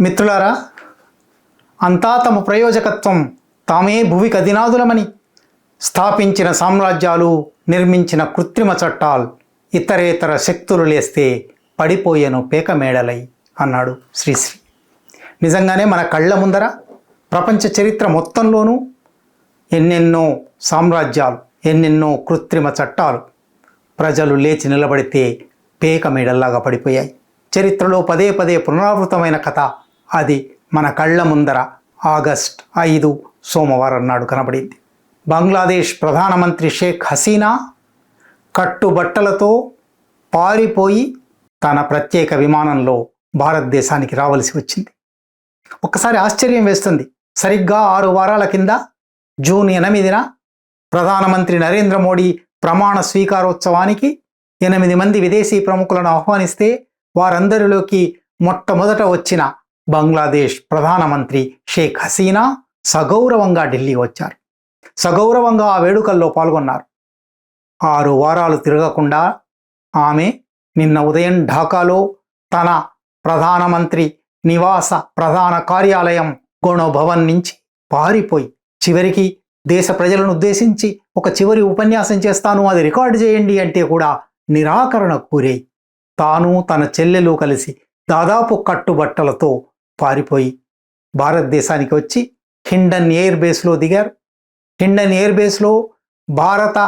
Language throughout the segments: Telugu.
మిత్రులారా అంతా తమ ప్రయోజకత్వం తామే భువి కదినాదులమని స్థాపించిన సామ్రాజ్యాలు నిర్మించిన కృత్రిమ చట్టాలు ఇతరేతర శక్తులు లేస్తే పడిపోయేను పేకమేడలై అన్నాడు శ్రీశ్రీ. నిజంగానే మన కళ్ళ ముందర ప్రపంచ చరిత్ర మొత్తంలోనూ ఎన్నెన్నో సామ్రాజ్యాలు ఎన్నెన్నో కృత్రిమ చట్టాలు ప్రజలు లేచి నిలబడితే పేక మేడల్లాగా పడిపోయాయి. చరిత్రలో పదే పదే పునరావృతమైన కథ అది మన కళ్ళ ముందర ఆగస్ట్ ఐదు సోమవారం నాడు కనబడింది. బంగ్లాదేశ్ ప్రధానమంత్రి షేక్ హసీనా కట్టుబట్టలతో పారిపోయి తన ప్రత్యేక విమానంలో భారతదేశానికి రావలసి వచ్చింది. ఒక్కసారి ఆశ్చర్యం వేస్తుంది. సరిగ్గా ఆరు వారాల కింద జూన్ ఎనిమిదిన ప్రధానమంత్రి నరేంద్ర మోడీ ప్రమాణ స్వీకారోత్సవానికి ఎనిమిది మంది విదేశీ ప్రముఖులను ఆహ్వానిస్తే వారందరిలోకి మొట్టమొదట వచ్చిన బంగ్లాదేశ్ ప్రధానమంత్రి షేక్ హసీనా సగౌరవంగా ఢిల్లీ వచ్చారు. సగౌరవంగా ఆ వేడుకల్లో పాల్గొన్నారు. ఆరు వారాలు తిరగకుండా ఆమె నిన్న ఉదయం ఢాకాలో తన ప్రధానమంత్రి నివాస ప్రధాన కార్యాలయం గోణభవన్ నుంచి పారిపోయి చివరికి దేశ ప్రజలను ఉద్దేశించి ఒక చివరి ఉపన్యాసం చేస్తాను అది రికార్డు చేయండి అంటే కూడా నిరాకరణ కూరే తాను తన చెల్లెలు కలిసి దాదాపు కట్టుబట్టలతో పారిపోయి భారతదేశానికి వచ్చి హిండన్ ఎయిర్ బేస్లో దిగారు. హిండన్ ఎయిర్ బేస్లో భారత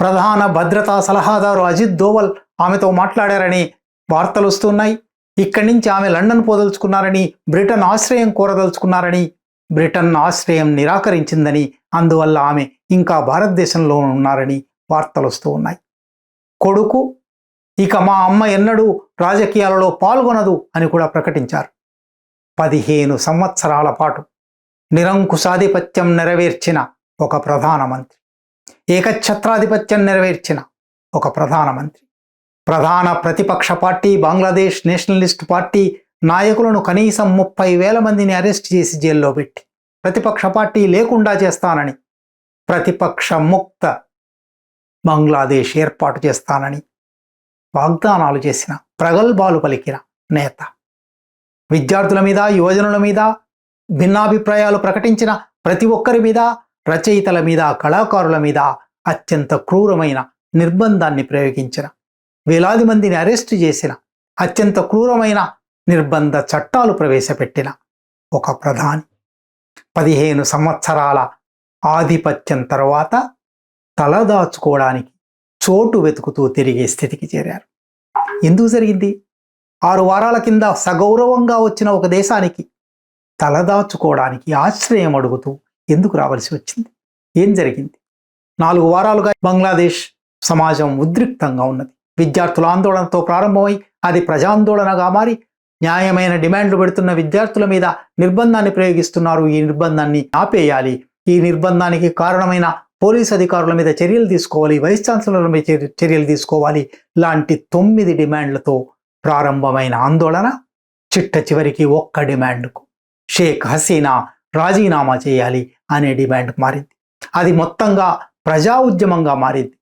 ప్రధాన భద్రతా సలహాదారు అజిత్ దోవల్ ఆమెతో మాట్లాడారని వార్తలు వస్తున్నాయి. ఇక్కడి నుంచి ఆమె లండన్ పోదలుచుకున్నారని బ్రిటన్ ఆశ్రయం కోరదలుచుకున్నారని బ్రిటన్ ఆశ్రయం నిరాకరించిందని అందువల్ల ఆమె ఇంకా భారతదేశంలో ఉన్నారని వార్తలు వస్తూ ఉన్నాయి. కొడుకు ఇక మా అమ్మ ఎన్నడూ రాజకీయాలలో పాల్గొనదు అని కూడా ప్రకటించారు. పదిహేను సంవత్సరాల పాటు నిరంకుశాధిపత్యం నెరవేర్చిన ఒక ప్రధానమంత్రి ఏకఛత్రాధిపత్యం నెరవేర్చిన ఒక ప్రధానమంత్రి. ప్రధాన ప్రతిపక్ష పార్టీ బంగ్లాదేశ్ నేషనలిస్ట్ పార్టీ నాయకులను కనీసం ముప్పై వేల మందిని అరెస్ట్ చేసి జైల్లో పెట్టి ప్రతిపక్ష పార్టీ లేకుండా చేస్తానని ప్రతిపక్ష ముక్త బంగ్లాదేశ్ ఏర్పాటు చేస్తానని వాగ్దానాలు చేసిన ప్రగల్భాలు పలికిన నేత విద్యార్థుల మీద యువజనుల మీద భిన్నాభిప్రాయాలు ప్రకటించిన ప్రతి ఒక్కరి మీద రచయితల మీద కళాకారుల మీద అత్యంత క్రూరమైన నిర్బంధాన్ని ప్రయోగించిన వేలాది మందిని అరెస్టు చేసిన అత్యంత క్రూరమైన నిర్బంధ చట్టాలు ప్రవేశపెట్టిన ఒక ప్రధాని. పదిహేను సంవత్సరాల ఆధిపత్యం తర్వాత తలదాచుకోవడానికి చోటు వెతుకుతూ తిరిగే స్థితికి చేరారు. ఎందుకు జరిగింది? ఆరు వారాల కింద సగౌరవంగా వచ్చిన ఒక దేశానికి తలదాచుకోవడానికి ఆశ్రయం అడుగుతూ ఎందుకు రావాల్సి వచ్చింది? ఏం జరిగింది? నాలుగు వారాలుగా బంగ్లాదేశ్ సమాజం ఉద్రిక్తంగా ఉన్నది. విద్యార్థుల ఆందోళనతో ప్రారంభమై అది ప్రజాందోళనగా మారి న్యాయమైన డిమాండ్లు పెడుతున్న విద్యార్థుల మీద నిర్బంధాన్ని ప్రయోగిస్తున్నారు. ఈ నిర్బంధాన్ని ఆపేయాలి. ఈ నిర్బంధానికి కారణమైన పోలీస్ అధికారుల మీద చర్యలు తీసుకోవాలి. వైస్ ఛాన్సలర్ల మీద చర్యలు తీసుకోవాలి. లాంటి తొమ్మిది డిమాండ్లతో ప్రారంభమైన ఆందోళన చిట్ట చివరికి ఒక్క డిమాండ్కు. షేక్ హసీనా రాజీనామా చేయాలి అనే డిమాండ్ మారింది. అది మొత్తంగా ప్రజా ఉద్యమంగా మారింది.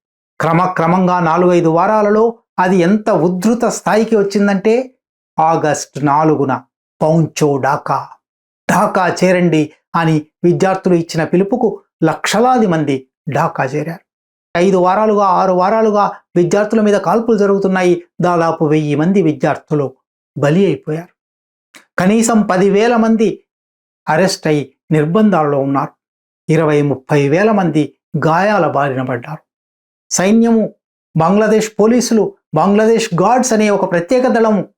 క్రమక్రమంగా నాలుగైదు వారాలలో అది ఎంత ఉద్ధృత స్థాయికి వచ్చిందంటే ఆగస్ట్ నాలుగున పౌంచో ఢాకా. ఢాకా చేరండి అని విద్యార్థులు ఇచ్చిన పిలుపుకు లక్షలాది మంది ఢాకా చేరారు. ఐదు వారాలుగా ఆరు వారాలుగా విద్యార్థుల మీద కాల్పులు జరుగుతున్నాయి. దాదాపు వెయ్యి మంది విద్యార్థులు బలి అయిపోయారు. కనీసం పదివేల మంది అరెస్ట్ అయి నిర్బంధాలలో ఉన్నారు. ఇరవై ముప్పై వేల మంది గాయాల బారిన పడ్డారు. సైన్యము బంగ్లాదేశ్ పోలీసులు బంగ్లాదేశ్ గార్డ్స్ అనే ఒక ప్రత్యేక దళము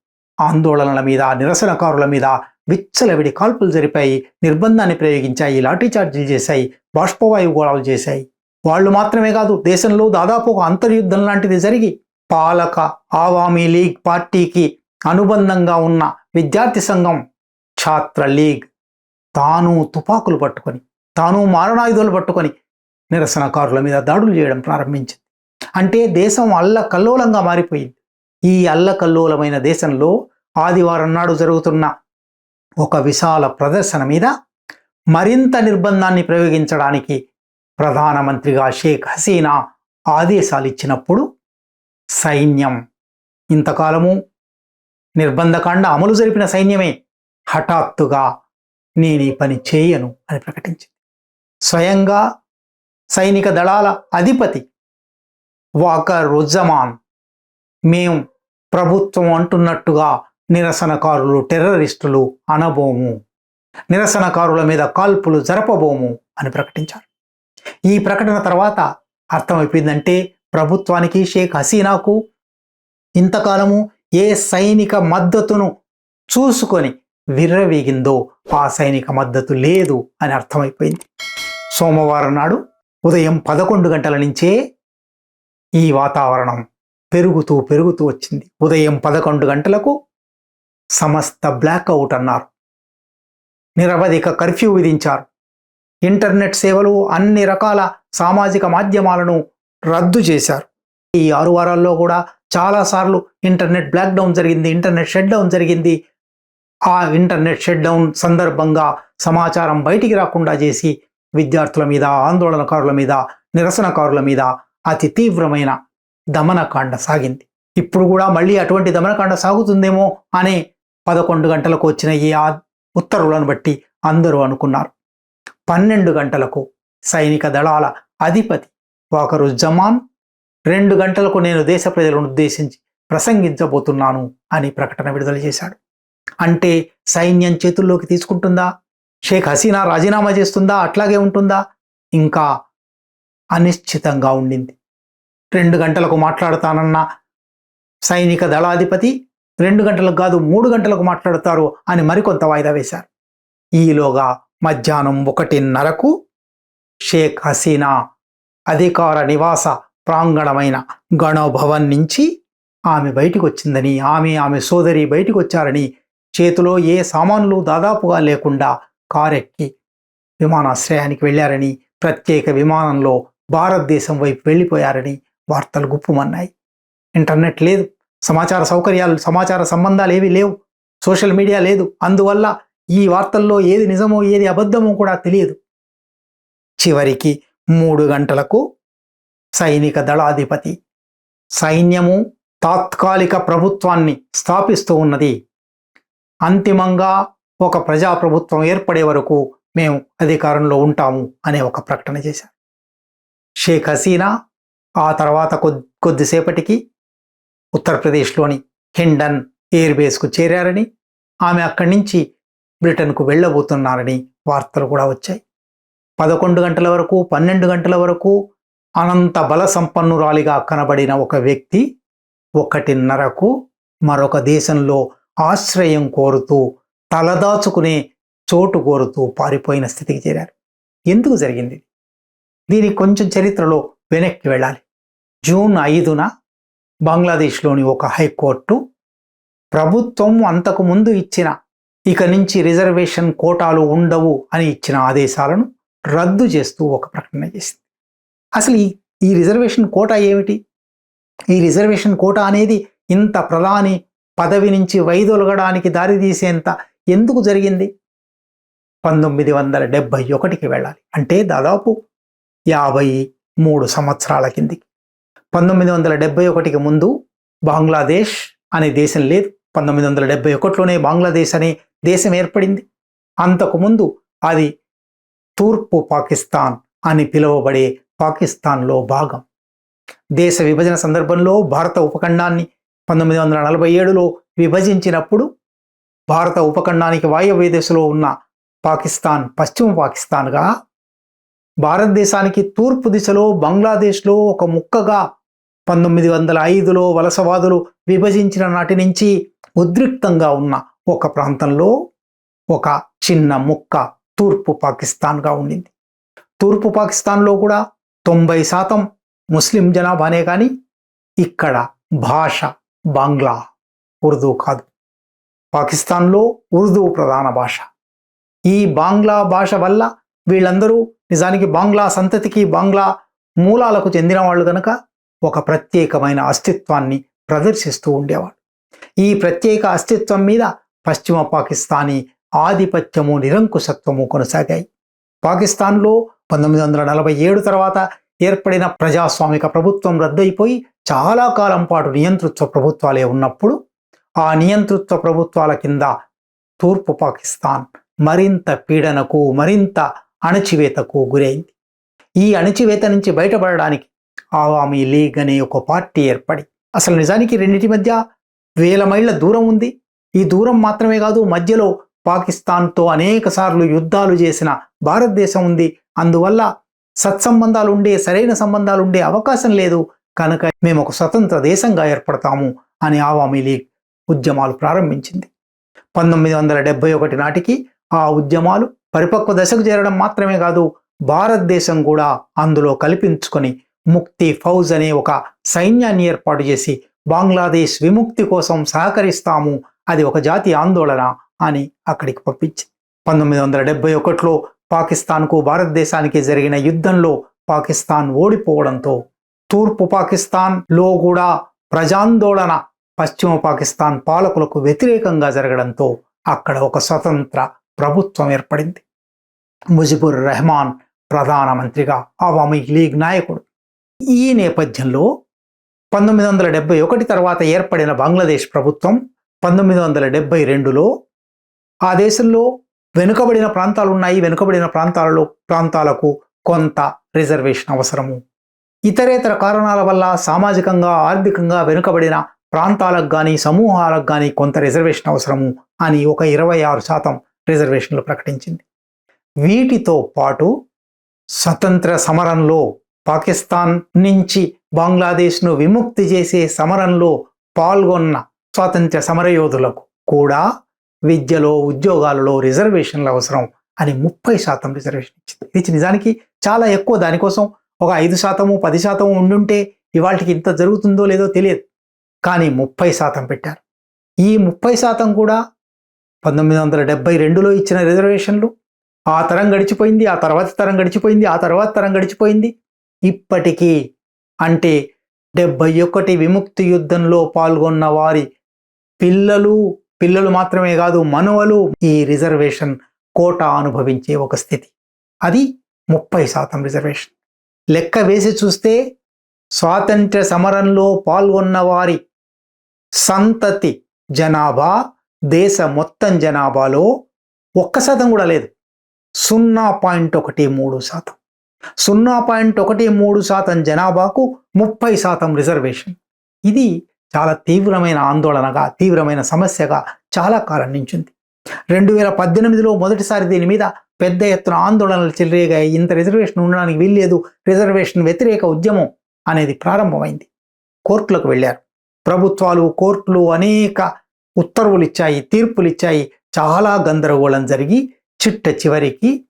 ఆందోళనల మీద నిరసనకారుల మీద విచ్చలవిడి కాల్పులు జరిపాయి. నిర్బంధాన్ని ప్రయోగించాయి లాఠీచార్జీలు చేశాయి బాష్పవాయు గోళాలు చేశాయి. వాళ్ళు మాత్రమే కాదు దేశంలో దాదాపు ఒక అంతర్యుద్ధం లాంటిది జరిగి పాలక ఆవామీ లీగ్ పార్టీకి అనుబంధంగా ఉన్న విద్యార్థి సంఘం ఛాత్ర లీగ్ తాను తుపాకులు పట్టుకొని తాను మారణాయుధాలు పట్టుకొని నిరసనకారుల మీద దాడులు చేయడం ప్రారంభించింది. అంటే దేశం అల్లకల్లోలంగా మారిపోయింది. ఈ అల్లకల్లోలమైన దేశంలో ఆదివారం నాడు జరుగుతున్న ఒక విశాల ప్రదర్శన మీద మరింత నిర్బంధాన్ని ప్రయోగించడానికి ప్రధానమంత్రిగా షేక్ హసీనా ఆదేశాలు ఇచ్చినప్పుడు సైన్యం ఇంతకాలము నిర్బంధకాండ అమలు జరిపిన సైన్యమే హఠాత్తుగా నేను ఈ పని చేయను అని ప్రకటించింది. స్వయంగా సైనిక దళాల అధిపతి వాకర్ రుజమాన్ మేము ప్రభుత్వం అంటున్నట్టుగా నిరసనకారులు టెర్రరిస్టులు అనబోము నిరసనకారుల మీద కాల్పులు జరపబోము అని ప్రకటించారు. ఈ ప్రకటన తర్వాత అర్థమైపోయిందంటే ప్రభుత్వానికి షేక్ హసీనాకు ఇంతకాలము ఏ సైనిక మద్దతును చూసుకొని విర్రవీగిందో ఆ సైనిక మద్దతు లేదు అని అర్థమైపోయింది. సోమవారం నాడు ఉదయం పదకొండు గంటల నుంచే ఈ వాతావరణం పెరుగుతూ పెరుగుతూ వచ్చింది. ఉదయం పదకొండు గంటలకు సమస్త బ్లాక్అవుట్ అన్నారు. నిరవధిక కర్ఫ్యూ విధించారు. ఇంటర్నెట్ సేవలు అన్ని రకాల సామాజిక మాధ్యమాలను రద్దు చేశారు. ఈ ఆరు వారాల్లో కూడా చాలాసార్లు ఇంటర్నెట్ బ్లాక్ డౌన్ జరిగింది ఇంటర్నెట్ షట్ డౌన్ జరిగింది. ఆ ఇంటర్నెట్ షట్ డౌన్ సందర్భంగా సమాచారం బయటికి రాకుండా చేసి విద్యార్థుల మీద ఆందోళనకారుల మీద నిరసనకారుల మీద అతి తీవ్రమైన దమనకాండ సాగింది. ఇప్పుడు కూడా మళ్ళీ అటువంటి దమనకాండ సాగుతుందేమో అనే పదకొండు గంటలకు వచ్చిన ఈ ఉత్తర్వులను బట్టి అందరూ అనుకున్నారు. పన్నెండు గంటలకు సైనిక దళాల అధిపతి ఒకరు జమాన్ రెండు గంటలకు నేను దేశ ప్రజలను ఉద్దేశించి ప్రసంగించబోతున్నాను అని ప్రకటన విడుదల చేశాడు. అంటే సైన్యం చేతుల్లోకి తీసుకుంటుందా? షేక్ హసీనా రాజీనామా చేస్తుందా? అట్లాగే ఉంటుందా? ఇంకా అనిశ్చితంగా ఉండింది. రెండు గంటలకు మాట్లాడతానన్న సైనిక దళాధిపతి రెండు గంటలకు కాదు మూడు గంటలకు మాట్లాడతారు అని మరికొంత వాయిదా వేశారు. ఈలోగా మధ్యాహ్నం ఒకటిన్నరకు షేక్ హసీనా అధికార నివాస ప్రాంగణమైన గణభవన్ నుంచి ఆమె బయటికి వచ్చిందని ఆమె ఆమె సోదరి బయటికి వచ్చారని చేతిలో ఏ సామాన్లు దాదాపుగా లేకుండా కారెక్కి విమానాశ్రయానికి వెళ్ళారని ప్రత్యేక విమానంలో భారతదేశం వైపు వెళ్ళిపోయారని వార్తలు గుప్పుమన్నాయి. ఇంటర్నెట్ లేదు సమాచార సౌకర్యాలు సమాచార సంబంధాలు ఏవి లేవు సోషల్ మీడియా లేదు. అందువల్ల ఈ వార్తల్లో ఏది నిజమో ఏది అబద్ధమో కూడా తెలియదు. చివరికి మూడు గంటలకు సైనిక దళాధిపతి సైన్యము తాత్కాలిక ప్రభుత్వాన్ని స్థాపిస్తూ ఉన్నది. అంతిమంగా ఒక ప్రజాప్రభుత్వం ఏర్పడే వరకు మేము అధికారంలో ఉంటాము అనే ఒక ప్రకటన చేశారు. షేక్ హసీనా ఆ తర్వాత కొద్ది కొద్దిసేపటికి ఉత్తరప్రదేశ్లోని హిండన్ ఎయిర్ బేస్కు చేరారని ఆమె అక్కడి నుంచి బ్రిటన్కు వెళ్ళబోతున్నారని వార్తలు కూడా వచ్చాయి. పదకొండు గంటల వరకు పన్నెండు గంటల వరకు అనంత బల సంపన్నురాలిగా కనబడిన ఒక వ్యక్తి ఒకటిన్నరకు మరొక దేశంలో ఆశ్రయం కోరుతూ తలదాచుకునే చోటు కోరుతూ పారిపోయిన స్థితికి చేరారు. ఎందుకు జరిగింది? దీనికి కొంచెం చరిత్రలో వెనక్కి వెళ్ళాలి. జూన్ ఐదున బంగ్లాదేశ్లోని ఒక హైకోర్టు ప్రభుత్వం అంతకు ముందు ఇచ్చిన ఇక నుంచి రిజర్వేషన్ కోటాలు ఉండవు అని ఇచ్చిన ఆదేశాలను రద్దు చేస్తూ ఒక ప్రకటన చేసింది. అసలు ఈ ఈ రిజర్వేషన్ కోటా ఏమిటి? ఈ రిజర్వేషన్ కోటా అనేది ఇంత ప్రధాని పదవి నుంచి వైదొలగడానికి దారితీసేంత ఎందుకు జరిగింది? పంతొమ్మిది వందల డెబ్భై ఒకటికి వెళ్ళాలి. అంటే దాదాపు యాభై మూడు సంవత్సరాల కిందికి. పంతొమ్మిది వందల డెబ్బై ఒకటికి ముందు బంగ్లాదేశ్ అనే దేశం లేదు. పంతొమ్మిది వందల డెబ్బై ఒకటిలోనే బంగ్లాదేశ్ అనే దేశం ఏర్పడింది. అంతకుముందు అది తూర్పు పాకిస్తాన్ అని పిలువబడే పాకిస్తాన్లో భాగం. దేశ విభజన సందర్భంలో భారత ఉపఖండాన్ని పంతొమ్మిది వందల నలభై ఏడులో విభజించినప్పుడు భారత ఉపఖండానికి వాయవ్య దిశలో ఉన్న పాకిస్తాన్ పశ్చిమ పాకిస్తాన్గా భారతదేశానికి తూర్పు దిశలో బంగ్లాదేశ్లో ఒక ముక్కగా పంతొమ్మిది వందల ఐదులో వలసవాదులు విభజించిన నాటి నుంచి ఉద్రిక్తంగా ఉన్న ఒక ప్రాంతంలో ఒక చిన్న ముక్క తూర్పు పాకిస్తాన్గా ఉండింది. తూర్పు పాకిస్తాన్లో కూడా తొంభై శాతం ముస్లిం జనాభానే కానీ ఇక్కడ భాష బంగ్లా ఉర్దూ కాదు. పాకిస్తాన్లో ఉర్దూ ప్రధాన భాష. ఈ బాంగ్లా భాష వల్ల వీళ్ళందరూ నిజానికి బాంగ్లా సంతతికి బాంగ్లా మూలాలకు చెందిన వాళ్ళు కనుక ఒక ప్రత్యేకమైన అస్తిత్వాన్ని ప్రదర్శిస్తూ ఉండేవాడు ఈ ప్రత్యేక అస్తిత్వం మీద పశ్చిమ పాకిస్తానీ ఆధిపత్యము నిరంకుశత్వము కొనసాగాయి. పాకిస్తాన్లో పంతొమ్మిది వందల నలభై ఏడు తర్వాత ఏర్పడిన ప్రజాస్వామిక ప్రభుత్వం రద్దయిపోయి చాలా కాలం పాటు నియంతృత్వ ప్రభుత్వాలే ఉన్నప్పుడు ఆ నియంతృత్వ ప్రభుత్వాల కింద తూర్పు పాకిస్తాన్ మరింత పీడనకు మరింత అణచివేతకు గురైంది. ఈ అణచివేత నుంచి బయటపడడానికి ఆవామీ లీగ్ అనే ఒక పార్టీ ఏర్పడి అసలు నిజానికి రెండింటి మధ్య వేల మైళ్ళ దూరం ఉంది. ఈ దూరం మాత్రమే కాదు మధ్యలో పాకిస్తాన్తో అనేక సార్లు యుద్ధాలు చేసిన భారతదేశం ఉంది. అందువల్ల సత్సంబంధాలు ఉండే సరైన సంబంధాలు ఉండే అవకాశం లేదు. కనుక మేము ఒక స్వతంత్ర దేశంగా ఏర్పడతాము అని ఆవామీ లీగ్ ఉద్యమాలు ప్రారంభించింది. పంతొమ్మిది వందల డెబ్బై ఒకటి నాటికి ఆ ఉద్యమాలు పరిపక్వ దశకు చేరడం మాత్రమే కాదు భారతదేశం కూడా అందులో కల్పించుకొని ముక్తి ఫౌజ్ అనే ఒక సైన్యాన్ని ఏర్పాటు చేసి బంగ్లాదేశ్ విముక్తి కోసం సహకరిస్తాము అది ఒక జాతి ఆందోళన అని అక్కడికి పంపించింది. పంతొమ్మిది వందల డెబ్బై ఒకటిలో పాకిస్తాన్కు భారతదేశానికి జరిగిన యుద్ధంలో పాకిస్తాన్ ఓడిపోవడంతో తూర్పు పాకిస్తాన్లో కూడా ప్రజాందోళన పశ్చిమ పాకిస్తాన్ పాలకులకు వ్యతిరేకంగా జరగడంతో అక్కడ ఒక స్వతంత్ర ప్రభుత్వం ఏర్పడింది. ముజిబుర్ రెహమాన్ ప్రధానమంత్రిగా అవామీ లీగ్ నాయకుడు. ఈ నేపథ్యంలో పంతొమ్మిది వందల డెబ్బై ఒకటి తర్వాత ఏర్పడిన బంగ్లాదేశ్ ప్రభుత్వం పంతొమ్మిది వందల డెబ్బై రెండులో ఆ దేశంలో వెనుకబడిన ప్రాంతాలు ఉన్నాయి వెనుకబడిన ప్రాంతాలలో ప్రాంతాలకు కొంత రిజర్వేషన్ అవసరము. ఇతరేతర కారణాల వల్ల సామాజికంగా ఆర్థికంగా వెనుకబడిన ప్రాంతాలకు కానీ సమూహాలకు కానీ కొంత రిజర్వేషన్ అవసరము అని ఒక ఇరవై ఆరు శాతం రిజర్వేషన్లు ప్రకటించింది. వీటితో పాటు స్వతంత్ర సమరంలో పాకిస్తాన్ నుంచి బంగ్లాదేశ్ను విముక్తి చేసే సమరంలో పాల్గొన్న స్వాతంత్ర్య సమరయోధులకు కూడా విద్యలో ఉద్యోగాలలో రిజర్వేషన్లు అవసరం అని ముప్పై శాతం రిజర్వేషన్ ఇచ్చింది. ఇది నిజానికి చాలా ఎక్కువ. దానికోసం ఒక ఐదు శాతము పది శాతము ఉండుంటే ఇవాళకి ఇంత జరుగుతుందో లేదో తెలియదు. కానీ ముప్పై శాతం పెట్టారు. ఈ ముప్పై శాతం కూడా పంతొమ్మిది వందల డెబ్బై రెండులో ఇచ్చిన రిజర్వేషన్లు. ఆ తరం గడిచిపోయింది ఆ తర్వాత తరం గడిచిపోయింది ఆ తర్వాత తరం గడిచిపోయింది. ఇప్పటికీ అంటే డెబ్బై ఒకటి విముక్తి యుద్ధంలో పాల్గొన్న వారి పిల్లలు పిల్లలు మాత్రమే కాదు మనువలు ఈ రిజర్వేషన్ కోట అనుభవించే ఒక స్థితి. అది ముప్పై శాతం రిజర్వేషన్. లెక్క వేసి చూస్తే స్వాతంత్ర్య సమరంలో పాల్గొన్న వారి సంతతి జనాభా దేశ మొత్తం జనాభాలో ఒక్క శాతం కూడా లేదు. సున్నా పాయింట్ ఒకటి మూడు శాతం. సున్నా పాయింట్ ఒకటి మూడు శాతం జనాభాకు ముప్పై శాతం రిజర్వేషన్. ఇది చాలా తీవ్రమైన ఆందోళనగా తీవ్రమైన సమస్యగా చాలా కాలం నుంచింది రెండు వేల పద్దెనిమిదిలో మొదటిసారి దీని మీద పెద్ద ఎత్తున ఆందోళనలు చెలరేగాయి. ఇంత రిజర్వేషన్ ఉండడానికి వీల్లేదు. రిజర్వేషన్ వ్యతిరేక ఉద్యమం అనేది ప్రారంభమైంది. కోర్టులకు వెళ్ళారు. ప్రభుత్వాలు కోర్టులు అనేక ఉత్తర్వులు ఇచ్చాయి తీర్పులు ఇచ్చాయి చాలా గందరగోళం జరిగి చిట్ట చివరికి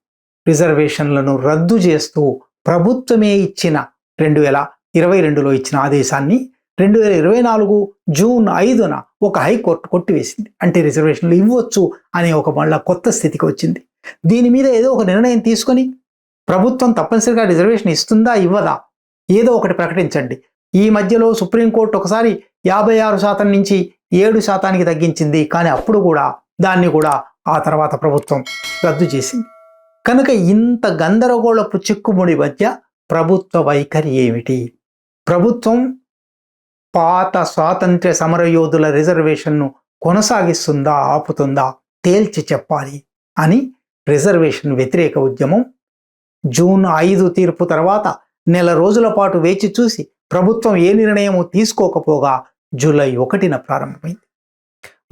రిజర్వేషన్లను రద్దు చేస్తూ ప్రభుత్వమే ఇచ్చిన రెండు వేల ఇరవై రెండులో ఇచ్చిన ఆదేశాన్ని రెండు వేల ఇరవై నాలుగు జూన్ ఐదున ఒక హైకోర్టు కొట్టివేసింది. అంటే రిజర్వేషన్లు ఇవ్వచ్చు అనే ఒక మళ్ళా కొత్త స్థితికి వచ్చింది. దీని మీద ఏదో ఒక నిర్ణయం తీసుకొని ప్రభుత్వం తప్పనిసరిగా రిజర్వేషన్ ఇస్తుందా ఇవ్వదా? ఏదో ఒకటి ప్రకటించండి. ఈ మధ్యలో సుప్రీంకోర్టు ఒకసారి యాభై ఆరు శాతం నుంచి ఏడు శాతానికి తగ్గించింది. కానీ అప్పుడు కూడా దాన్ని కూడా ఆ తర్వాత ప్రభుత్వం రద్దు చేసింది. కనుక ఇంత గందరగోళపు చిక్కుముడి మధ్య ప్రభుత్వ వైఖరి ఏమిటి? ప్రభుత్వం పాత స్వాతంత్ర్య సమరయోధుల రిజర్వేషన్ను కొనసాగిస్తుందా ఆపుతుందా? తేల్చి చెప్పాలి అని రిజర్వేషన్ వ్యతిరేక ఉద్యమం జూన్ ఐదు తీర్పు తర్వాత నెల రోజుల పాటు వేచి చూసి ప్రభుత్వం ఏ నిర్ణయము తీసుకోకపోగా జూలై ఒకటిన ప్రారంభమైంది.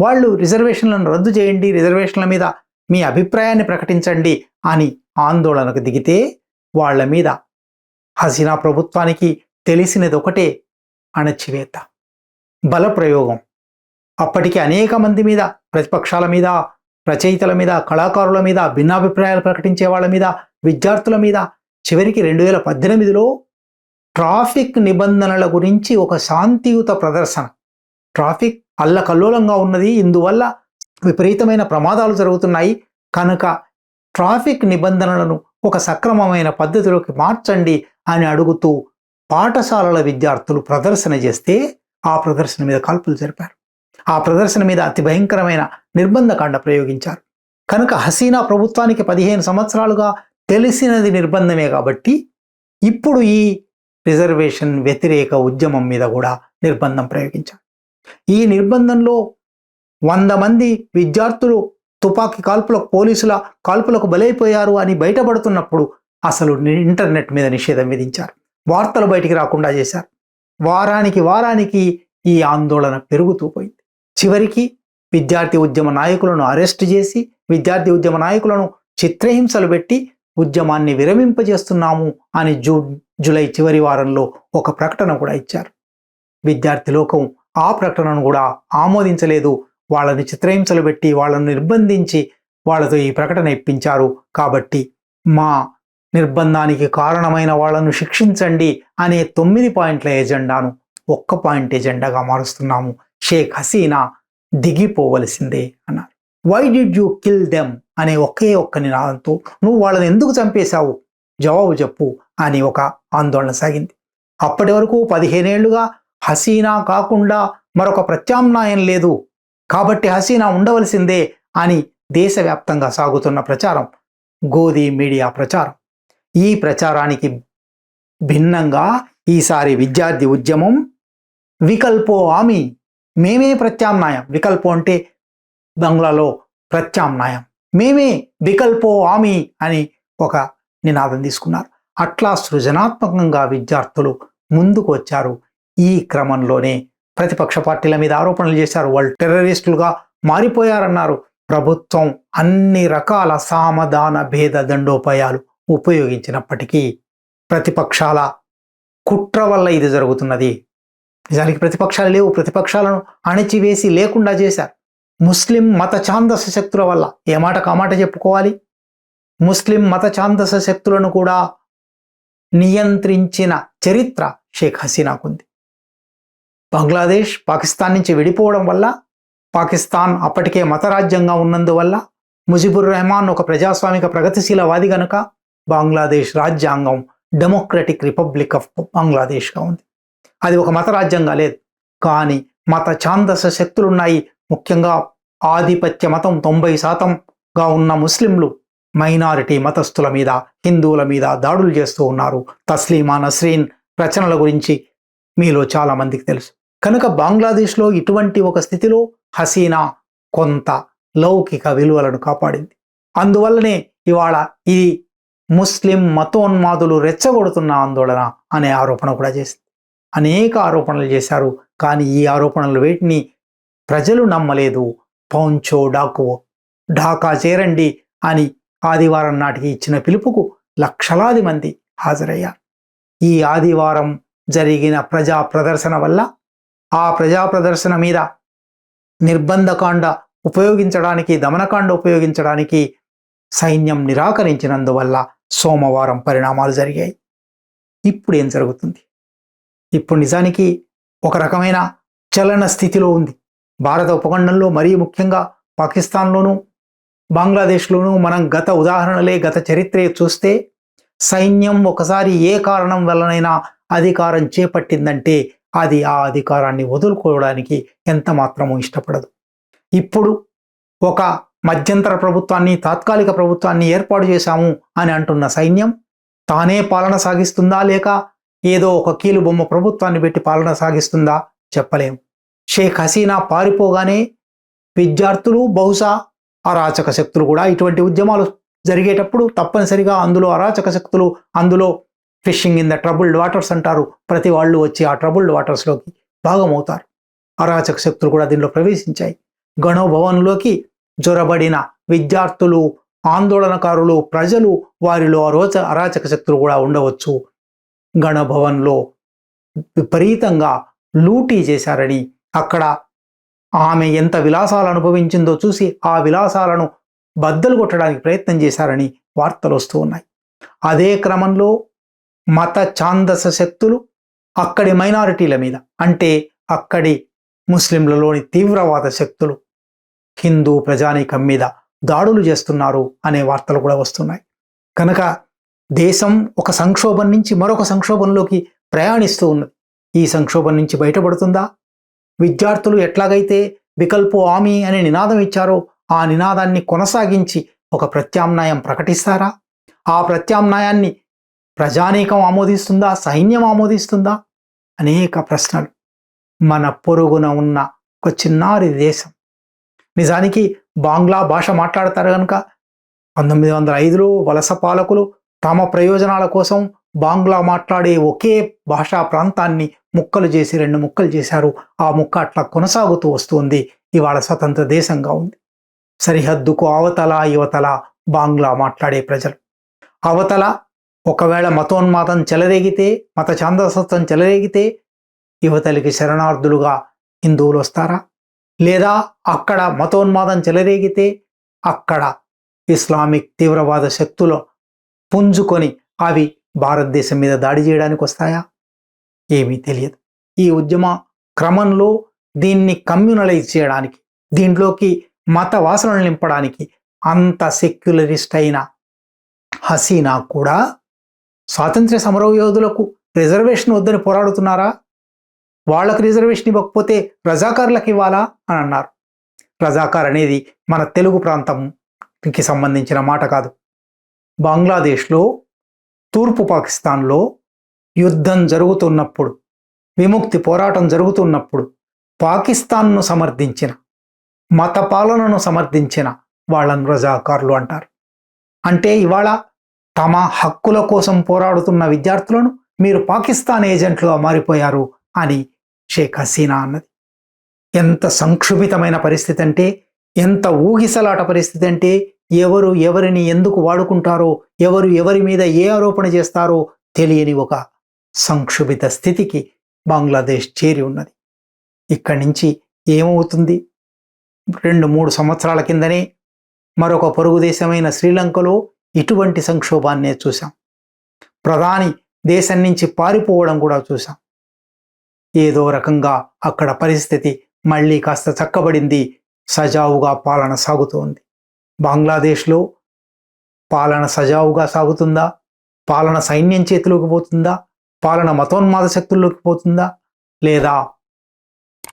వాళ్ళు రిజర్వేషన్లను రద్దు చేయండి రిజర్వేషన్ల మీద మీ అభిప్రాయాన్ని ప్రకటించండి అని ఆందోళనకు దిగితే వాళ్ళ మీద హసీనా ప్రభుత్వానికి తెలిసినది ఒకటే అణచివేత. బలప్రయోగం. అప్పటికి అనేక మంది మీద ప్రతిపక్షాల మీద రచయితల మీద కళాకారుల మీద భిన్నాభిప్రాయాలు ప్రకటించే వాళ్ళ మీద విద్యార్థుల మీద చివరికి రెండు వేల పద్దెనిమిదిలో ట్రాఫిక్ నిబంధనల గురించి ఒక శాంతియుత ప్రదర్శన. ట్రాఫిక్ అల్లకల్లోలంగా ఉన్నది. ఇందువల్ల విపరీతమైన ప్రమాదాలు జరుగుతున్నాయి. కనుక ట్రాఫిక్ నిబంధనలను ఒక సక్రమమైన పద్ధతిలోకి మార్చండి అని అడుగుతూ పాఠశాలల విద్యార్థులు ప్రదర్శన చేస్తే ఆ ప్రదర్శన మీద కాల్పులు జరిపారు. ఆ ప్రదర్శన మీద అతి భయంకరమైన నిర్బంధకాండ ప్రయోగించారు. కనుక హసీనా ప్రభుత్వానికి పదిహేను సంవత్సరాలుగా తెలిసినది నిర్బంధమే కాబట్టి ఇప్పుడు ఈ రిజర్వేషన్ వ్యతిరేక ఉద్యమం మీద కూడా నిర్బంధం ప్రయోగించారు. ఈ నిర్బంధంలో వంద మంది విద్యార్థులు తుపాకీ కాల్పులకు పోలీసుల కాల్పులకు బలైపోయారు అని బయటపడుతున్నప్పుడు అసలు ఇంటర్నెట్ మీద నిషేధం విధించారు. వార్తలు బయటికి రాకుండా చేశారు. వారానికి వారానికి ఈ ఆందోళన పెరుగుతూ పోయింది. చివరికి విద్యార్థి ఉద్యమ నాయకులను అరెస్ట్ చేసి విద్యార్థి ఉద్యమ నాయకులను చిత్రహింసలు పెట్టి ఉద్యమాన్ని విరమింపజేస్తున్నాము అని జూన్ జూలై చివరి వారంలో ఒక ప్రకటన కూడా ఇచ్చారు. విద్యార్థి లోకం ఆ ప్రకటనను కూడా ఆమోదించలేదు వాళ్ళని చిత్రహింసలు పెట్టి వాళ్ళను నిర్బంధించి వాళ్ళతో ఈ ప్రకటన ఇప్పించారు. కాబట్టి మా నిర్బంధానికి కారణమైన వాళ్ళను శిక్షించండి అనే తొమ్మిది పాయింట్ల ఎజెండాను ఒక్క పాయింట్ ఎజెండాగా మారుస్తున్నాము. షేక్ హసీనా దిగిపోవలసిందే అన్నారు. Why did you kill them అనే ఒకే ఒక్క నినాదంతో నువ్వు వాళ్ళని ఎందుకు చంపేశావు? జవాబు చెప్పు అని ఒక ఆందోళన సాగింది. అప్పటి వరకు పదిహేనేళ్ళుగా హసీనా కాకుండా మరొక ప్రత్యామ్నాయం లేదు. కాబట్టి హసీనా ఉండవలసిందే అని దేశవ్యాప్తంగా సాగుతున్న ప్రచారం గోధి మీడియా ప్రచారం. ఈ ప్రచారానికి భిన్నంగా ఈసారి విద్యార్థి ఉద్యమం వికల్పో ఆమి మేమే ప్రత్యామ్నాయం. వికల్పో అంటే బంగ్లాలో ప్రత్యామ్నాయం. మేమే వికల్పో ఆమి అని ఒక నినాదం తీసుకున్నారు. అట్లా సృజనాత్మకంగా విద్యార్థులు ముందుకు వచ్చారు ఈ క్రమంలోనే. ప్రతిపక్ష పార్టీల మీద ఆరోపణలు చేశారు. వాళ్ళు టెర్రరిస్టులుగా మారిపోయారన్నారు. ప్రభుత్వం అన్ని రకాల సామధాన భేద దండోపాయాలు ఉపయోగించినప్పటికీ ప్రతిపక్షాల కుట్ర వల్ల ఇది జరుగుతున్నది. నిజానికి ప్రతిపక్షాలు లేవు. ప్రతిపక్షాలను అణచివేసి లేకుండా చేశారు. ముస్లిం మత ఛాందస శక్తుల వల్ల ఏ మాట కామాట చెప్పుకోవాలి? ముస్లిం మత ఛాందస శక్తులను కూడా నియంత్రించిన చరిత్ర షేక్ హసీనాకుంది బంగ్లాదేశ్ పాకిస్తాన్ నుంచి విడిపోవడం వల్ల పాకిస్తాన్ అప్పటికే మతరాజ్యంగా ఉన్నందువల్ల ముజిబుర్ రెహమాన్ ఒక ప్రజాస్వామిక ప్రగతిశీలవాది గనుక బంగ్లాదేశ్ రాజ్యాంగం డెమోక్రటిక్ రిపబ్లిక్ ఆఫ్ బంగ్లాదేశ్గా ఉంది. అది ఒక మత రాజ్యంగా లేదు. కానీ మత ఛాందస శక్తులున్నాయి. ముఖ్యంగా ఆధిపత్య మతం తొంభై శాతంగా ఉన్న ముస్లింలు మైనారిటీ మతస్థుల మీద హిందువుల మీద దాడులు చేస్తూ ఉన్నారు. తస్లీమా నస్రీన్ రచనల గురించి మీలో చాలా మందికి తెలుసు. కనుక బంగ్లాదేశ్లో ఇటువంటి ఒక స్థితిలో హసీనా కొంత లౌకిక విలువలను కాపాడింది. అందువల్లనే ఇవాళ ఇది ముస్లిం మతోన్మాదులు రెచ్చగొడుతున్న ఆందోళన అనే ఆరోపణ కూడా చేసింది. అనేక ఆరోపణలు చేశారు కానీ ఈ ఆరోపణలు వేటిని ప్రజలు నమ్మలేదు. పౌంచో డాకువో ఢాకా చేరండి అని ఆదివారం నాటికి ఇచ్చిన పిలుపుకు లక్షలాది మంది హాజరయ్యారు. ఈ ఆదివారం జరిగిన ప్రజా ప్రదర్శన వల్ల ఆ ప్రజా ప్రదర్శన మీద నిర్బంధకాండ ఉపయోగించడానికి దమనకాండ ఉపయోగించడానికి సైన్యం నిరాకరించినందువల్ల సోమవారం పరిణామాలు జరిగాయి. ఇప్పుడు ఏం జరుగుతుంది? ఇప్పుడు నిజానికి ఒక రకమైన చలన స్థితిలో ఉంది. భారత ఉపఖండంలో మరీ ముఖ్యంగా పాకిస్తాన్లోనూ బంగ్లాదేశ్లోనూ మనం గత ఉదాహరణలే గత చరిత్రే చూస్తే సైన్యం ఒకసారి ఏ కారణం వల్లనైనా అధికారం చేపట్టిందంటే అది ఆ అధికారాన్ని వదులుకోవడానికి ఎంత మాత్రమూ ఇష్టపడదు. ఇప్పుడు ఒక మధ్యంతర ప్రభుత్వాన్ని తాత్కాలిక ప్రభుత్వాన్ని ఏర్పాటు చేశాము అని అంటున్న సైన్యం తానే పాలన సాగిస్తుందా లేక ఏదో ఒక కీలుబొమ్మ ప్రభుత్వాన్ని పెట్టి పాలన సాగిస్తుందా చెప్పలేం షేక్ హసీనా పారిపోగానే విద్యార్థులు బహుశా అరాచక శక్తులు కూడా ఇటువంటి ఉద్యమాలు జరిగేటప్పుడు తప్పనిసరిగా అందులో అరాచక శక్తులు అందులో fishing in the troubled waters అంటారు. ప్రతి వాళ్ళు వచ్చి ఆ ట్రబుల్డ్ వాటర్స్లోకి భాగమవుతారు. అరాచక శక్తులు కూడా దీనిలో ప్రవేశించాయి. గణభవన్లోకి జొరబడిన విద్యార్థులు ఆందోళనకారులు ప్రజలు వారిలో అరోచ అరాచక శక్తులు కూడా ఉండవచ్చు. గణభవన్లో విపరీతంగా లూటీ చేశారని అక్కడ ఆమె ఎంత విలాసాలు అనుభవించిందో చూసి ఆ విలాసాలను బద్దలు కొట్టడానికి ప్రయత్నం చేశారని వార్తలు వస్తూ ఉన్నాయి. అదే క్రమంలో మత ఛాందస శక్తులు అక్కడి మైనారిటీల మీద అంటే అక్కడి ముస్లింలలోని తీవ్రవాద శక్తులు హిందూ ప్రజానీకం మీద దాడులు చేస్తున్నారు అనే వార్తలు కూడా వస్తున్నాయి. కనుక దేశం ఒక సంక్షోభం నుంచి మరొక సంక్షోభంలోకి ప్రయాణిస్తూ ఉన్నది. ఈ సంక్షోభం నుంచి బయటపడుతుందా? విద్యార్థులు ఎట్లాగైతే వికల్పో హామీ అనే నినాదం ఇచ్చారో ఆ నినాదాన్ని కొనసాగించి ఒక ప్రత్యామ్నాయం ప్రకటిస్తారా? ఆ ప్రత్యామ్నాయాన్ని ప్రజానీకం ఆమోదిస్తుందా? సైన్యం ఆమోదిస్తుందా? అనేక ప్రశ్నలు. మన పొరుగున ఉన్న ఒక చిన్నారి దేశం. నిజానికి బాంగ్లా భాష మాట్లాడతారు కనుక పంతొమ్మిది వందల ఐదులో వలస పాలకులు తమ ప్రయోజనాల కోసం బాంగ్లా మాట్లాడే ఒకే భాషా ప్రాంతాన్ని ముక్కలు చేసి రెండు ముక్కలు చేశారు. ఆ ముక్క అట్లా కొనసాగుతూ వస్తుంది. ఇవాళ స్వతంత్ర దేశంగా ఉంది. సరిహద్దుకు అవతల యువతల బాంగ్లా మాట్లాడే ప్రజలు. అవతల ఒకవేళ మతోన్మాదం చెలరేగితే మత ఛాందసత్వం చెలరేగితే యువతలకి శరణార్థులుగా హిందువులు వస్తారా? లేదా అక్కడ మతోన్మాదం చెలరేగితే అక్కడ ఇస్లామిక్ తీవ్రవాద శక్తులు పుంజుకొని అవి భారతదేశం మీద దాడి చేయడానికి వస్తాయా? ఏమీ తెలియదు. ఈ ఉద్యమ క్రమంలో దీన్ని కమ్యూనలైజ్ చేయడానికి దీంట్లోకి మత వాసనలు నింపడానికి అంత సెక్యులరిస్ట్ అయిన హసీనా కూడా స్వాతంత్ర్య సమర యోధులకు రిజర్వేషన్ వద్దని పోరాడుతున్నారా? వాళ్ళకి రిజర్వేషన్ ఇవ్వకపోతే రజాకారులకు ఇవ్వాలా? అని అన్నారు. రజాకార్ అనేది మన తెలుగు ప్రాంతంకి సంబంధించిన మాట కాదు. బంగ్లాదేశ్లో తూర్పు పాకిస్తాన్లో యుద్ధం జరుగుతున్నప్పుడు విముక్తి పోరాటం జరుగుతున్నప్పుడు పాకిస్తాన్ను సమర్థించిన మత పాలనను సమర్థించిన వాళ్ళను రజాకారులు అంటారు. అంటే ఇవాళ తమ హక్కుల కోసం పోరాడుతున్న విద్యార్థులను మీరు పాకిస్తాన్ ఏజెంట్లుగా మారిపోయారు అని షేక్ హసీనా అన్నది. ఎంత సంక్షుభితమైన పరిస్థితి అంటే ఎంత ఊగిసలాట పరిస్థితి అంటే ఎవరు ఎవరిని ఎందుకు వాడుకుంటారో ఎవరు ఎవరి మీద ఏ ఆరోపణ చేస్తారో తెలియని ఒక సంక్షుభిత స్థితికి బంగ్లాదేశ్ చేరి ఉన్నది. ఇక్కడి నుంచి ఏమవుతుంది? రెండు మూడు సంవత్సరాల కిందనే మరొక పొరుగు దేశమైన శ్రీలంకలో ఇటువంటి సంక్షోభాన్నే చూసాం ప్రధాని దేశం నుంచి పారిపోవడం కూడా చూసాం ఏదో రకంగా అక్కడ పరిస్థితి మళ్ళీ కాస్త చక్కబడింది. సజావుగా పాలన సాగుతోంది. బంగ్లాదేశ్లో పాలన సజావుగా సాగుతుందా? పాలన సైన్యం చేతిలోకి పోతుందా? పాలన మతోన్మాద శక్తుల్లోకి పోతుందా? లేదా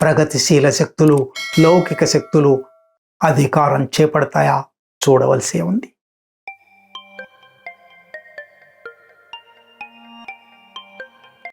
ప్రగతిశీల శక్తులు లౌకిక శక్తులు అధికారం చేపడతాయా? చూడవలసే ఉంది.